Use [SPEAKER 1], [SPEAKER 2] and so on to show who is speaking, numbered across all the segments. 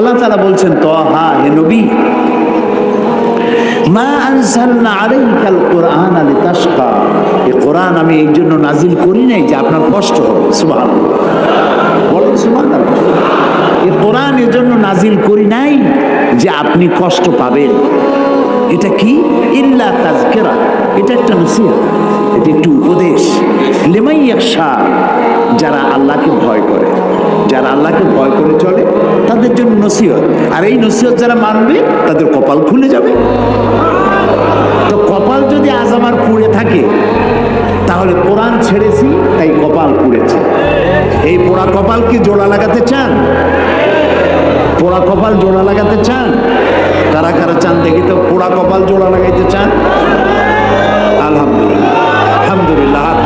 [SPEAKER 1] আল্লাহ তালা বলছেন তো হা হে নবী, মা আনসালনা আলাইকাল কোরআন তাসকা কোরআন আমি এই জন্য নাজিল করি নাই যে আপনার কষ্ট হবে। বলেন কোরআন এর জন্য নাজিল করি নাই যে আপনি কষ্ট পাবেন। এটা কি? ইল্লা তাজকেরা এটা একটা এটা উপদেশ। যারা আল্লাহকে ভয় করে। যারা আল্লাহকে ভয় করে চলে, তাদের জন্য নসিহত। আর এই নসিহত যারা মানবে, তাদের কপাল খুলে যাবে। তো কপাল যদি আজ আমার পুড়ে থাকে, তাহলে কোরআন ছেড়েছি, তাই কপাল পুড়েছে। এই পোড়া কপাল কি জোড়া লাগাতে চান? পোড়া কপাল জোড়া লাগাতে চান? কারা কারা চান দেখি তো, পোড়া কপাল জোড়া লাগাইতে চান? আলহামদুলিল্লাহ। আলহামদুলিল্লাহ।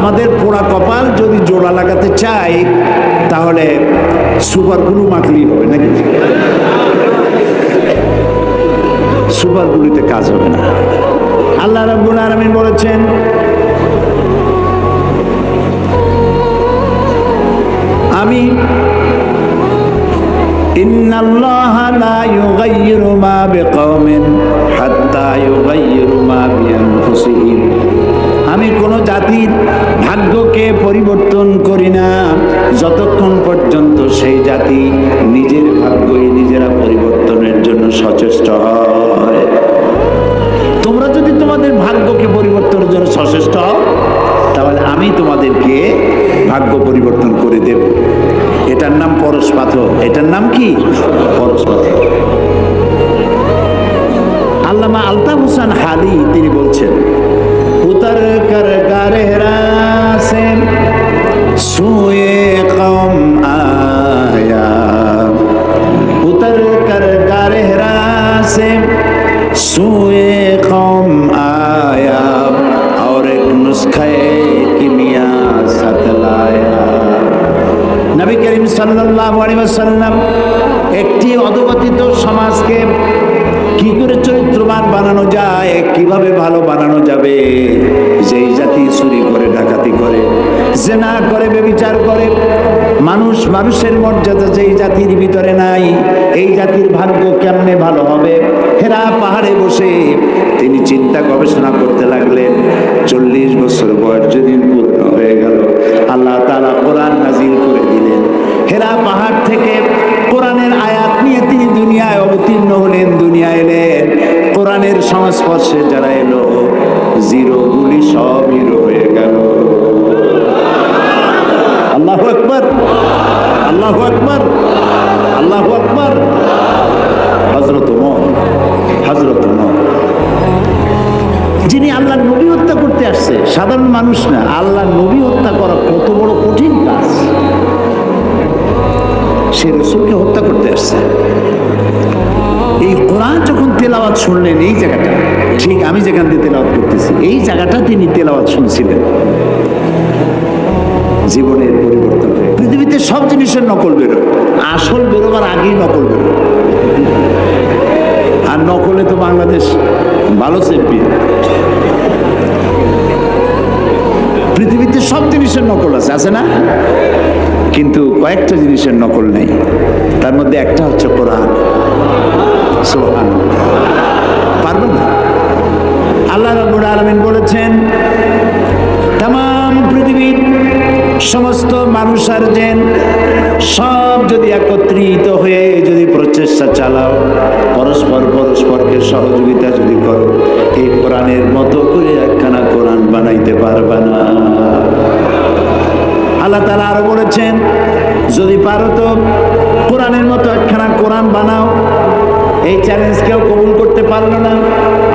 [SPEAKER 1] আমাদের পোড়া কপাল যদি জোড়া লাগাতে চাই তাহলে সুপার গ্লু মাখলেই হবে নাকি? সুপার গ্লুতে কাজ হবে না। আল্লাহ রাব্বুল আলামিন বলেছেন পরশপাথ যেই জাতি চুরি করে, ডাকাতি করে, জেনা করে, বেবিচার করে, মানুষ মানুষের মর্যাদা যেই জাতির ভিতরে নাই, এই জাতির ভাগ্য কেমনে ভালো হবে? হেরা পাহাড়ে বসে তিনি চিন্তা গবেষণা করতে লাগলেন, চল্লিশ বছর বয়স যেদিন পূর্ণ হয়ে গেল, আল্লাহ তাআলা কোরআন নাজিল করে দিলেন। হেরা পাহাড় থেকে কোরআনের আয়াত নিয়ে তিনি দুনিয়ায় অবতীর্ণ হলেন দুনিয়া এলেন। কোরআনের সংস্পর্শে যারা এলো জিরো গুলি সব হিরো হয়ে গেল। আল্লাহ আকবর আল্লাহ আকবর আল্লাহ আকবর। হজরত হজরত যিনি আল্লাহ নবী হত্যা করতে আসছে, সাধারণ মানুষ না আল্লাহ নবী হত্যা করা কত বড় কঠিন কাজ। সে রসুলকে হত্যা করতে আসছে। এই কোরআন যখন তেলাওয়াত শুনলেন, এই জায়গাটা, ঠিক আমি যেখান দিয়ে তেলাওয়াত করতেছি, এই জায়গাটা তিনি তেলাওয়াত শুনছিলেন। জীবনের পরিবর্তন। পৃথিবীতে সব জিনিসের নকল বেরোয় আসল বেরোবার আগেই নকল বেরোয় আর নকলে তো বাংলাদেশ ভালো চ্যাম্পিয়ন পৃথিবীতে সব জিনিসের নকল আছে আছে না? কিন্তু কয়েকটা জিনিসের নকল নেই। তার মধ্যে একটা হচ্ছে কোরআন। পারবেন আল্লাহ রাব্বুল আলামিন বলেছেন তাম পৃথিবীর সমস্ত মানুষ আর জেন সব যদি একত্রিত হয়ে যদি প্রচেষ্টা চালাও, পরস্পর পরস্পরকে সহযোগিতা যদি করো, এই কোরআনের মতো করে একখানা কোরআন বানাইতে পারবা না। আল্লাহ তালা আরও বলেছেন, যদি পারো তো কোরআনের মতো একখানা কোরআন বানাও এই চ্যালেঞ্জ কেউ কবুল করতে পারল না।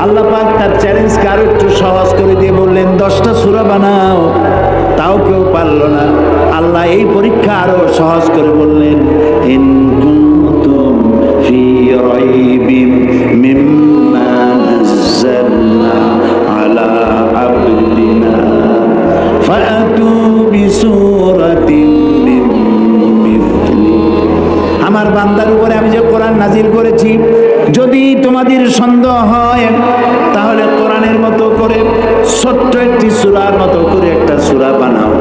[SPEAKER 1] আল্লাহ পাক তার চ্যালেঞ্জকে আরও একটু সহজ করে দিয়ে বললেন, দশটা সুরা বানাও। তাও কেউ পারল না। আল্লাহ এই পরীক্ষা আরও সহজ করে বললেন আলা আবদিনা ফাআতু বিসূরাতিন নাজিল করেছি। যদি তোমাদের সন্দেহ হয়, তাহলে কোরআনের মতো করে ছোট্ট একটি সুরার মতো করে একটা সুরা বানাও।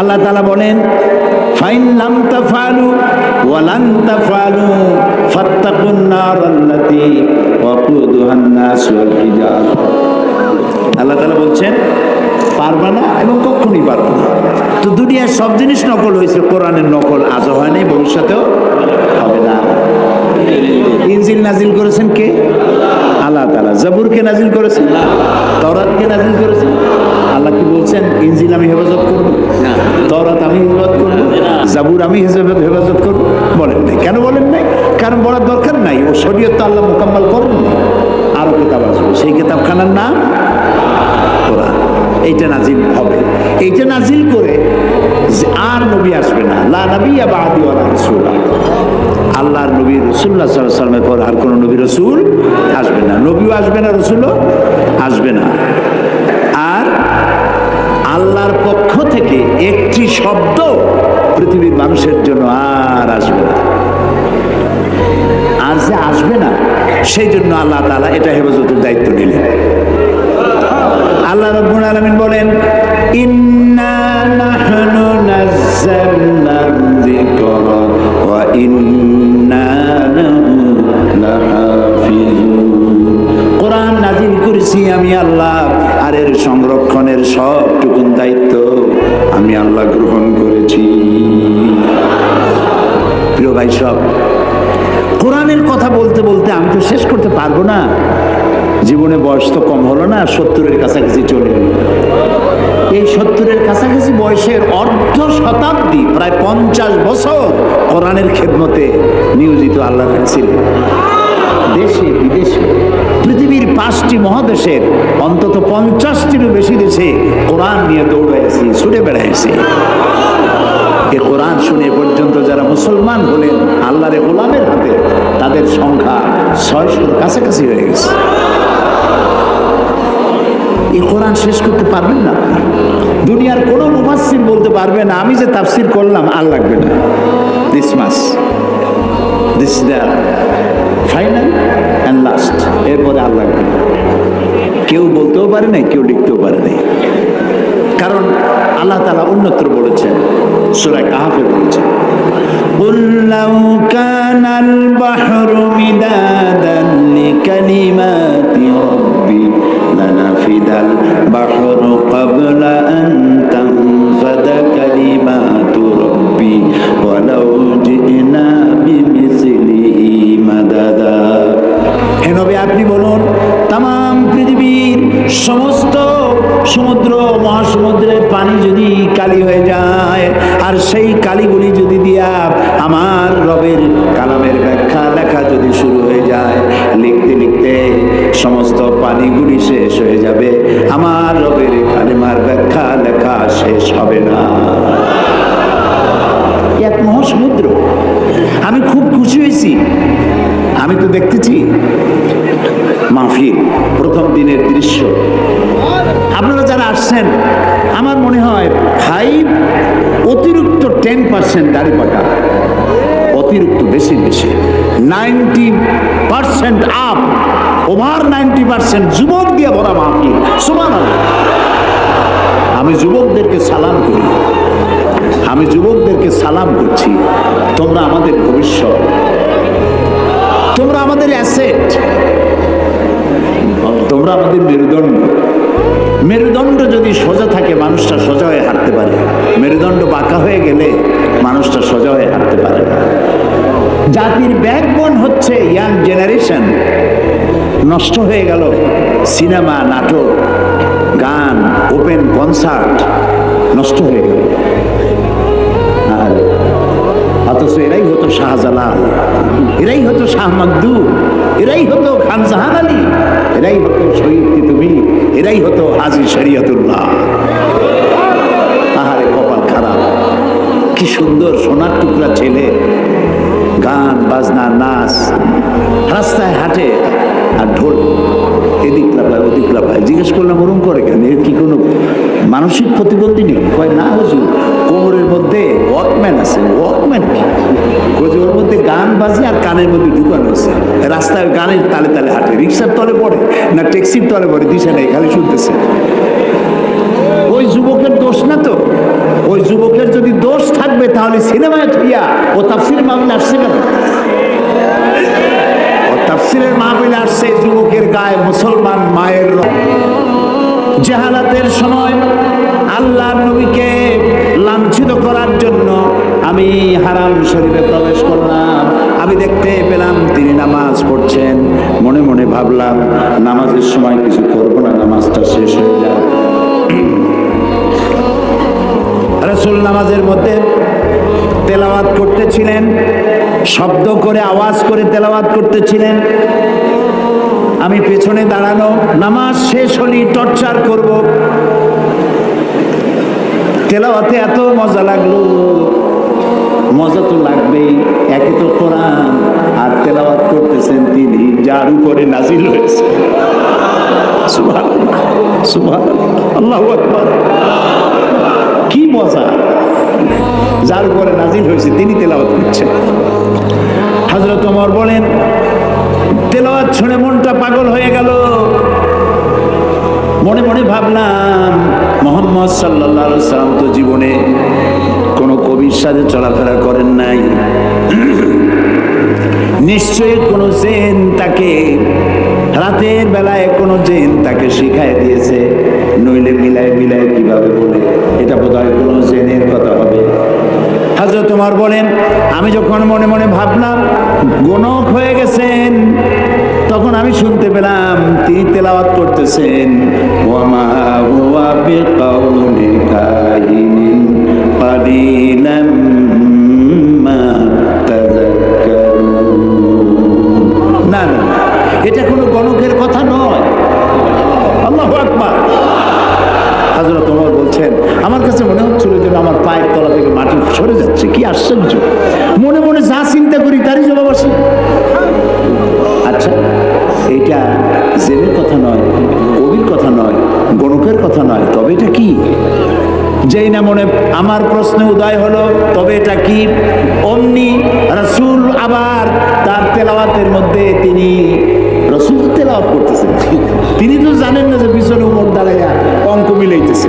[SPEAKER 1] আল্লাহ তালা বলেন আল্লাহ বলছেন পারবে না এবং কখনই পারবে না। তো দুনিয়ার সব জিনিস নকল হয়েছে কোরআনের নকল আজও হয় নাই ভবিষ্যতেও হবে না। ইনজিল নাজিল করেছেন কে? আল্লাহ তাআলা। জাবুরকে নাজিল করেছেন? তওরাতকে নাজিল করেছেন? আল্লাহ কি বলছেন? ইঞ্জিল আমি হেফাজত করব? তওরাত আমি হেফাজত করব? জাবুর আমি হেফাজত হেফাজত করব? বলেন নাই। কেন বলেন নাই? কারণ বলার দরকার নাই। ও শরীয়ত আল্লাহ মোকাম্মল করবেন আরও কিতাব আসবে সেই কিতাবখানার নাম এইটা নাজিল হবে। এইটা নাজিল করে আর নবী আসবে না। আল্লাহর নবী রসুল্লাহ সাল্লামের পর আর কোনো নবী রসুল আসবে না। নবীও আসবে না, রসুলও আসবে না। আর আল্লাহর পক্ষ থেকে একটি শব্দ পৃথিবীর মানুষের জন্য আর আসবে না। আর যে আসবে না, সেই জন্য আল্লাহ তাআলা এটা হেফাজতের দায়িত্ব নিলেন। আল্লাহ রাব্বুল আলামিন বলেন, ইন্না নাহনু নাযালনা যিকরা কোরআন নাজিল করেছি আমি আল্লাহ, আর এর সংরক্ষণের সবটুকুন দায়িত্ব আমি আল্লাহ গ্রহণ করেছি। প্রিয় ভাই সব, কোরআনের কথা বলতে বলতে আমি তো শেষ করতে পারব না। জীবনে বয়স তো কম হলো না, সত্তরের কাছাকাছি চলে এলো। এই সত্তরের কাছাকাছি বয়সের অর্ধ শতাব্দী, প্রায় পঞ্চাশ বছর কোরআনের খেদমতে নিয়োজিত আল্লাহ ছিলেন দেশে, বিদেশে, পৃথিবীর পাঁচটি মহাদেশের অন্তত পঞ্চাশটিরও বেশি দেশে কোরআন নিয়ে দৌড়াইছি ছুটে বেড়াইছি এ কোরআন শুনে পর্যন্ত যারা মুসলমান হলেন, আল্লাহরে গোলামের হাতে তাদের সংখ্যা ছয়শোর কাছাকাছি হয়ে গেছে। এই কোরআন শেষ করতে পারবেন না আপনি। দুনিয়ার কোনো মুফাসসির বলতে পারবে না আমি যে তাফসির করলাম আর লাগবে না this mass this the final and last এরপরে আর লাগবে না কেউ বলতেও পারে নাই কেউ লিখতেও পারে নাই কারণ আল্লাহ তালা অন্যত্র বলেছেন সুরায় কাহাফে বলেছেন قل لو كان البحر مدادا لكلمات ربي لنفد البحر قبل أن تنفد كلمات ربي ولو جئنا بمثله مددا হে নবী আপনি বলুন তাম পৃথিবীর সমস্ত সমুদ্র মহাসমুদ্রের পানি যদি কালি হয়ে যায় আর সেই কালিগুলি যদি দিয়া আমার রবের কালামের ব্যাখ্যা লেখা যদি শুরু হয়ে যায় লিখতে লিখতে সমস্ত পানিগুলি শেষ হয়ে যাবে। আমার রবের কালিমার ব্যাখ্যা লেখা শেষ হবে না। এক মহাসমুদ্র। আমি খুব খুশি হয়েছি। আমি তো দেখতেছি মাহফিল, প্রথম দিনের দৃশ্য। আপনারা যারা আসছেন, আমার মনে হয় ফাইভ অতিরিক্ত টেন পার্সেন্ট দাড়ি পাকা। অতিরিক্ত বেশি বেশি। Ninety percent up. Over ninety percent যুবক দিয়ে ভরা মাহফিল সমান আমি যুবকদেরকে সালাম করি। আমি যুবকদেরকে সালাম করছি। তোমরা আমাদের ভবিষ্যৎ। তোমরা আমাদের অ্যাসেট তোমরা আমাদের মেরুদণ্ড। মেরুদণ্ড যদি সোজা থাকে, মানুষটা সোজা হয়ে হাঁটতে পারে। মেরুদণ্ড বাঁকা হয়ে গেলে মানুষটা সোজা হয়ে হাঁটতে পারে জাতির ব্যাকবোন হচ্ছে ইয়াং জেনারেশন নষ্ট হয়ে গেল সিনেমা, নাটক, গান ওপেন কনসার্ট নষ্ট হয়ে গেল। আর অথচ এরাই হতো শাহজালাল, এরাই হতো শাহ মাকদু, এরাই হতো খান জাহান আলী, এরাই হতো শহীদ তুমি, এরাই হতো হাজি শরিয়তুল্লাহ। আহারে কপাল খারাপ। কি সুন্দর সোনার টুকরা ছেলে, গান, বাজনা, নাচ, রাস্তায় হাঁটে আর ঢোল। এদিক লাফায় ওদিক লাফায় জিজ্ঞেস করলাম, ওরম করে কেন? এর কি কোনো মানসিক প্রতিবন্ধী নেই? কয়, না হুজুর, কোমরের মধ্যে ওয়াকম্যান আছে। ওয়াকম্যান কি? ওর মধ্যে গান বাজে আর কানের মধ্যে ঢুকানো আছে। রাস্তায় গানের তালে তালে হাঁটে। রিক্সার তলে পড়ে না ট্যাক্সির তলে পড়ে? দিশা নেই, খালি শুনতেছে। ওই যুবকের দোষ না তো? ওই যুবকের যদি মাহফিল আসছে কেন? ও তাফসিরের মাহফিল আসছে যুবকের গায়ে মুসলমান মায়ের। জেহালাতের সময় আল্লাহ নবীকে লাঞ্ছিত করার জন্য আমি হারাম শরীরে প্রবেশ করলাম। আমি দেখতে পেলাম তিনি নামাজ পড়ছেন। মনে মনে ভাবলাম, নামাজের সময় কিছু করব না, নামাজটা শেষ হয়ে যায় রসুল নামাজের মধ্যে তেলাওয়াত করতেছিলেন। শব্দ করে, আওয়াজ করে তেলাওয়াত করতেছিলেন। আমি পেছনে দাঁড়ানো, নামাজ শেষ হলেই টর্চার করব। তেলাওয়াতে এত মজা লাগল। মজা তো লাগবেই, একে তো কোরআন আর তেলাওয়াত করতেছেন তিনি, যার উপরে নাজিল হয়েছে। সুবহানাল্লাহ সুবহানাল্লাহ, আল্লাহু কি মজা। যার উপরে নাজিল হয়েছে, তিনি তেলাওয়াত করছেন। হজরত ওমর বলেন, তেলাওয়াত শুনে মনটা পাগল হয়ে গেল। মনে মনে ভাবলাম, মোহাম্মদ সাল্লাহ সাল্লাম তো জীবনে কোনো কবির সাথে চলাফেরা করেন নাই। নিশ্চয়ই কোনো জেন তাকে রাতের বেলায় কোনো জেন তাকে শিখায় দিয়েছে, নইলে মিলায় মিলায় কীভাবে বলে? এটা বোধ হয় কোনো হবে ওমর বলেন, আমি যখন মনে মনে ভাবলাম, গণক হয়ে গেছেন, তখন আমি শুনতে পেলাম, তিনি তেলাওয়াত করতেছেন। এটা কোনো গণকের কথা নয়। আল্লাহু আকবার। হযরত আমার কাছে মনে হচ্ছিল যে আমার পায়ের তলা থেকে মাটি সরে যাচ্ছে। কি আশ্চর্য। মনে মনে যা চিন্তা করি তারই জবাব আসে। আচ্ছা এটা জেনের কথা নয়, কবির কথা নয়, গণকের কথা নয়, তবে এটা কি? যেই না মনে আমার প্রশ্নে উদয় হলো, তবে এটা কি? অমনি রসুল আবার তার তেলাওয়াতের মধ্যে তিনি রসুল তেলাওয়াত করতেছেন তিনি তো জানেন না যে পিছনে উমর দাঁড়াইয়া অঙ্ক মিলাইতেছে।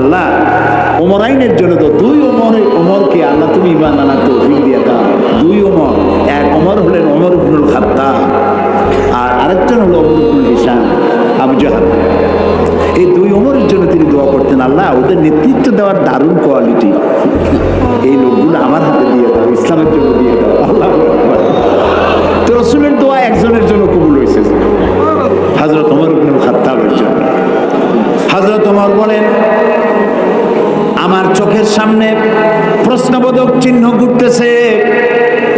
[SPEAKER 1] আল্লাহ আইনের জন্য তো দুই আল্লাহ তুমি দিয়ে দাও। দুই এক হলেন আর আরেকজন হলো আবু জাহাল। এই দুই ওমরের জন্য তিনি দোয়া করতেন, আল্লাহ, ওদের নেতৃত্ব দেওয়ার দারুণ কোয়ালিটি এই লোকগুলো আমার হাতে দিয়ে দাও, ইসলামের জন্য দিয়ে দাও, আল্লাহ তো রসুলের দোয়া একজনের জন্য কবুল হয়েছে। হজরত ওমর ইবনুল খাত্তাবের জন্য। হজরত ওমর বলেন, আমার চোখের সামনে প্রশ্নবোধক চিহ্ন ঘুরতেছে।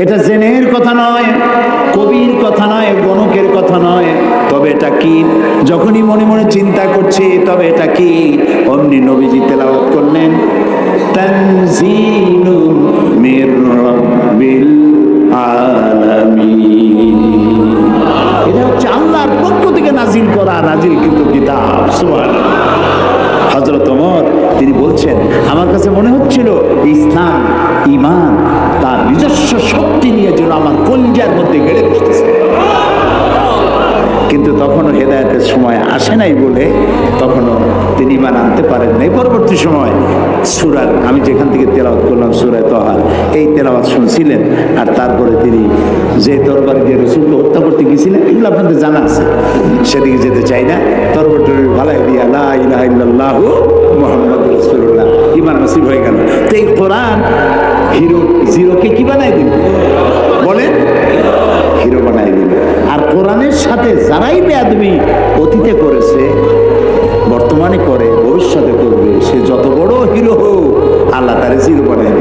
[SPEAKER 1] এটা জেনের কথা নয়, কবির কথা নয়, গণকের কথা নয়। তবে এটা কি? যখনই মনে মনে চিন্তা করছি, তবে এটা কি? অমনি নবীজি তেলাওয়াত করলেন, তানজিলু মির রাব্বিল আলামিন। এটা হচ্ছে আল্লাহর পক্ষ থেকে নাজিল করা নাজিল কিন্তু কিতাব, সুবহানাল্লাহ। হজরত ওমর, তিনি বলছেন, আমার কাছে মনে হচ্ছিল, ইসলাম ইমান নিজস্ব শক্তি নিয়ে যেন আমার কলজার মধ্যে গেড়ে বসতেছে। কিন্তু তখনও হেদায়তের সময় আসে নাই বলে তখনও তিনি ইমান আনতে পারেন নাই। পরবর্তী সময় সুরার আমি যেখান থেকে তেলাওয়াত করলাম সুরায় তহার এই তেলাওয়াত শুনছিলেন আর তারপরে তিনি যে তরবারি দিয়ে রসুলকে হত্যা করতে গিয়েছিলেন, এগুলো আপনাদের জানা আছে। সেদিকে যেতে চাই না। তরবারি ভালাই দিয়া ইল্লাল্লাহু মুহাম্মাদুর রাসূলুল্লাহ। ইমান নসিব হয়ে গেল। তো এই কোরআন হিরো জিরোকে কি বানাই দিব বলেন। হিরো বানাই দিল। আর কোরআনের সাথে যারাই বেদমি অতীতে করেছে, বর্তমানে করে, ভবিষ্যতে করবে, সে যত বড় হিরো হোক, আল্লাহ তার জিরো বানাই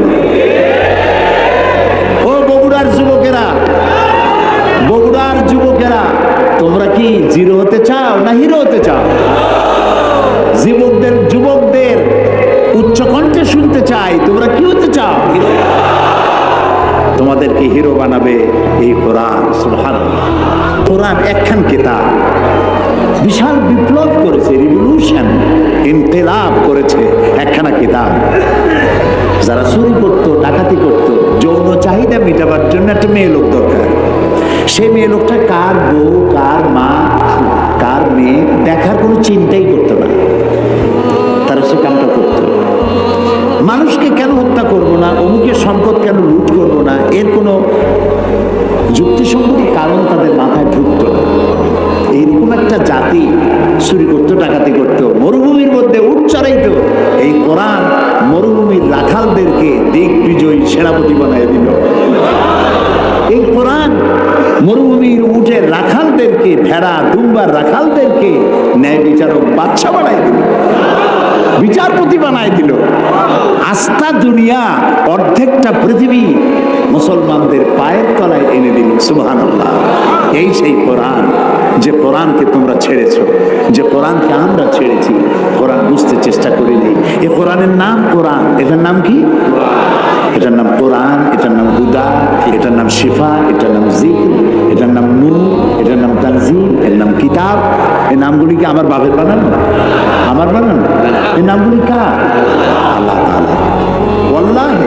[SPEAKER 1] কোরআন একখান কিতাব। বিশাল বিপ্লব করেছে রিভলিউশন ইনকেলাব করেছে একখানা কিতাব। যারা চুরি করত, ডাকাতি করত, যৌন চাহিদা মেটাবার জন্য একটা মেয়ে লোক দরকার। সে মেয়ে লোকটা কার বউ, কার মা, কার মেয়ে, দেখার কোনো চিন্তাই করতো না। তারা সে কামটা করত। মানুষকে কেন হত্যা করব না, অমুকের সম্পদ কেন লুট করব না, এর কোনো যুক্তিসঙ্গত কারণ তাদের মাথায় এইরকম একটা জাতি চুরি করতো, ডাকাতি করতো, মরুভূমির মধ্যে উঠ চড়াইতো। এই কোরআন মরুভূমির রাখালদেরকে দিক বিজয়ী সেনাপতি বানায় দিল। এই কোরআন মরুভূমির উঠে রাখালদেরকে, ভেড়া দুম্বার রাখালদেরকে ন্যায় বিচারক বাচ্চা বানাই দিল। বিচারপতি বানাই দিল। আস্থা দুনিয়া, অর্ধেকটা পৃথিবী মুসলমানদের পায়ের তলায় এনে দিল। সুবহান এই সেই কোরআন। যে কোরআনকে তোমরা ছেড়েছো, যে কোরআনকে আমরা ছেড়েছি, কোরআন বুঝতে চেষ্টা করিনি। এ কোরআনের নাম কোরআন। এটার নাম কি? এটার নাম কোরআন, এটার নাম হুদা, এটার নাম শিফা, এটার নাম জিক এটার নাম নূর, এটার নাম তানজিম এর নাম কিতাব। এই নামগুলি কি আমার বাপের বানানো? আমার বানানো? এই নামগুলি কার? আল্লাহ ওয়াল্লাহি।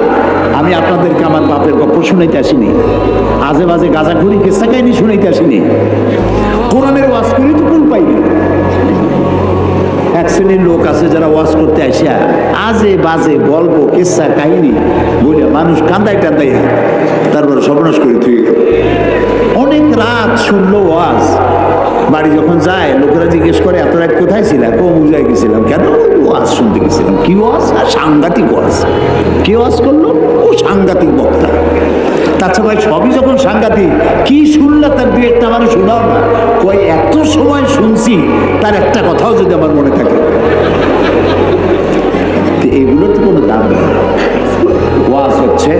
[SPEAKER 1] আমি আপনাদেরকে আমার বাপের গল্প শুনাইতে আসিনি। আজে বাজে গাজা ঘুরি কেসা কাহিনী শুনাইতে আসিনি। কোরআনের ওয়াজ করি তো কুল পাইনি এক শ্রেণির লোক আছে যারা ওয়াজ করতে আসিয়া আজে বাজে গল্প, কিসা কাহিনী বলে মানুষ কান্দায় কান্দাই তারপর সর্বনাশ করে তুই অনেক রাত শুনলো ওয়াজ। বাড়ি যখন যায়, লোকেরা জিজ্ঞেস করে রাত কোথায় ছিলাম কম উজায় গেছিলাম। কেন? ওয়াজ শুনতে গেছিলাম। কি ওয়াজ আর সাংঘাতিক ওয়াজ কি ওয়াজ করল? ও সাংঘাতিক বক্তা। সবই যখন সাংঘাতিক, কি তার দু একটা মানুষ এত সময় শুনছি, তার একটা কথাও যদি আমার মনে থাকে। তো এগুলোর তো কোনো দাম নেই। ওয়াজ হচ্ছে,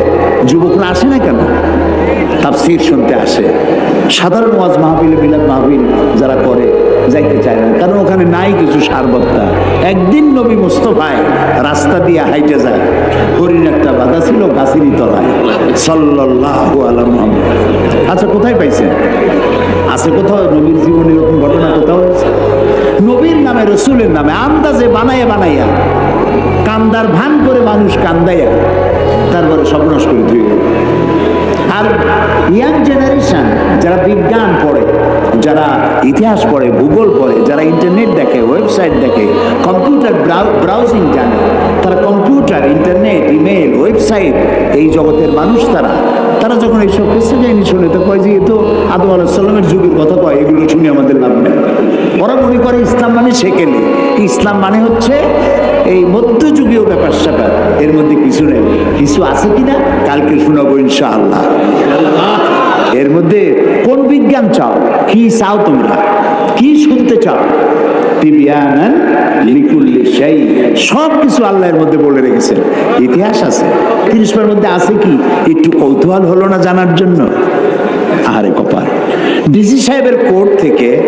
[SPEAKER 1] যুবকরা আসে না কেন? তাফসির শুনতে আসে। সাধারণ ওয়াজ মাহফিলে বিলাদ মাহফিল যারা করে, যাইতে চায় না। কারণ ওখানে নাই কিছু সারবত্তা। একদিন নবী মুস্তফায় রাস্তা দিয়ে হাইটে যায়, হরিণ একটা বাধা ছিল গাছিরি তলায়। সাল্লাল্লাহু আলা মুহাম্মদ। আচ্ছা কোথায় পাইছেন? আছে কোথাও নবীর জীবনে এরকম ঘটনা কোথাও? নবীর নামে, রসুলের নামে, আন্দাজে বানাইয়া বানাইয়া, কান্দার ভান করে মানুষ কান্দাইয়া, তারপরে সর্বনাশ করে ধুয়ে। আর ইয়াং জেনারেশন যারা বিজ্ঞান পড়ে, যারা ইতিহাস পড়ে, ভূগোল পড়ে, যারা ইন্টারনেট দেখে, ওয়েবসাইট দেখে, কম্পিউটার ব্রাউজিং জানে, তারা কম্পিউটার, ইন্টারনেট, ইমেল, ওয়েবসাইট, এই জগতের মানুষ তারা। তারা যখন এইসব কেসে যায়নি শুনে তো কয় যে, এ তো আদম আলাহিসাল্লামের যুগের কথা কয়, এগুলো শুনে আমাদের লাভ নেই। ওরা মনে করে ইসলাম মানে সেকেলে। ইসলাম মানে হচ্ছে এই মধ্যযুগীয় ব্যাপার স্যাপার, এর মধ্যে কিছু নেই। কিছু আছে কিনা কালকে শোনাবো ইনশাআল্লাহ। এর মধ্যে কোন বিজ্ঞান চাও? কি চাও তোমরা? কি শুনতে চাও? সব কিছু আল্লাহর মধ্যে বলে রেখেছেন। ইতিহাস আছে। তিরিশটার মধ্যে আছে কি? একটু কৌতূহল হলো না জানার জন্য? আহারে কপাল। ডিসি সাহেবের কোর্ট থেকে,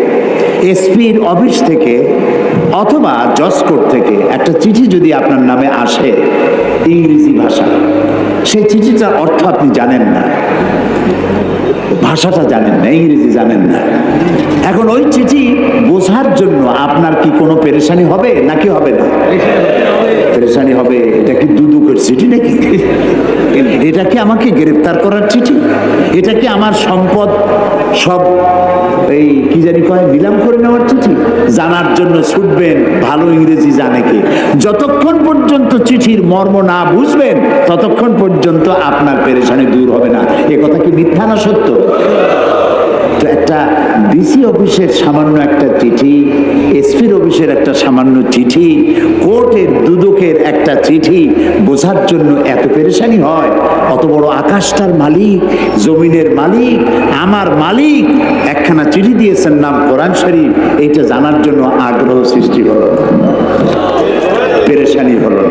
[SPEAKER 1] এসপির অফিস থেকে অথবা জজ থেকে একটা চিঠি যদি আপনার নামে আসে ইংরেজি ভাষা সেই চিঠিটার অর্থ আপনি জানেন না। ভাষাটা জানেন না, ইংরেজি জানেন না। এখন ওই চিঠি বোঝার জন্য আপনার কি কোনো পেরেশানি হবে নাকি হবে না? পেরেশানি হবে, এটা কি দুদুকের চিঠি নাকি? এটা কি আমাকে গ্রেপ্তার করার চিঠি? এটা কি আমার সম্পদ সব এই কি জানি কয়, নিলাম করে নেওয়ার চিঠি? জানার জন্য ছুটবেন, ভালো ইংরেজি জানে কি। যতক্ষণ পর্যন্ত চিঠির মর্ম না বুঝবেন, ততক্ষণ পর্যন্ত আপনার পেরেশানি দূর হবে না। এ কথা কি মিথ্যা না সত্য? তো একটা ডিসি অফিসের সামান্য একটা চিঠি এসপির অফিসের একটা সামান্য চিঠি, কোর্টের দুদকের একটা চিঠি বোঝার জন্য এত পেরেশানি হয়। অত বড় আকাশটার মালিক, জমিনের মালিক, আমার মালিক, একখানা চিঠি দিয়েছেন নাম কোরআন শরীফ, এইটা জানার জন্য আগ্রহ সৃষ্টি হলো পেরেশানি হলো